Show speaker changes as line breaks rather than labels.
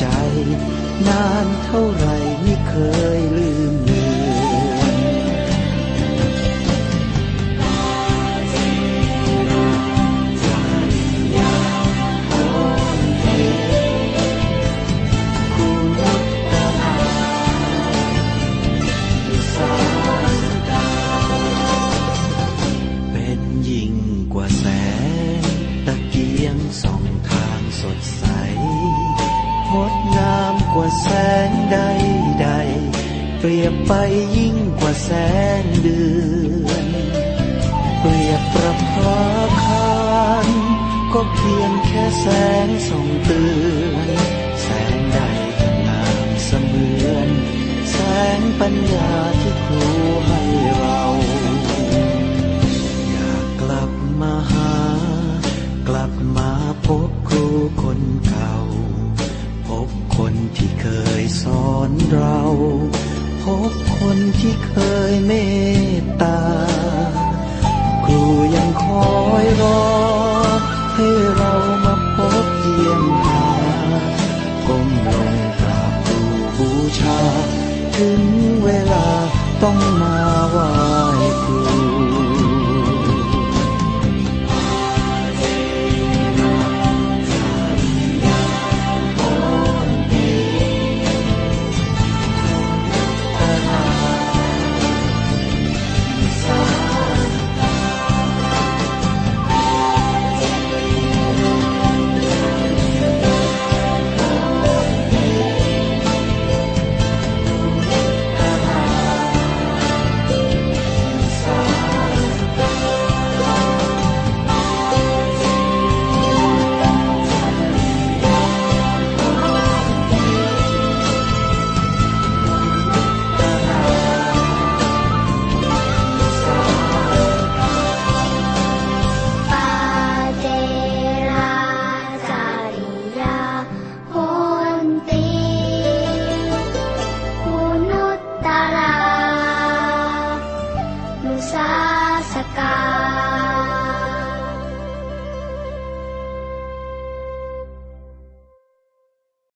ใจ นานเท่าไรไม่เคยลืมเลือนคุณมุตตาสาดาเป็นยิ่งกว่าแสงตะเกียงส่องทางสดใส แสงใดใด เปรียบไปยิ่งกว่าแสงเดือน เปรียบประพา เรา พบคนที่เคยเมตตา ครูยังคอยรอ ให้เรามาพบเยี่ยมหาก้มลงกราบครูบูชา ถึงเวลาต้องมา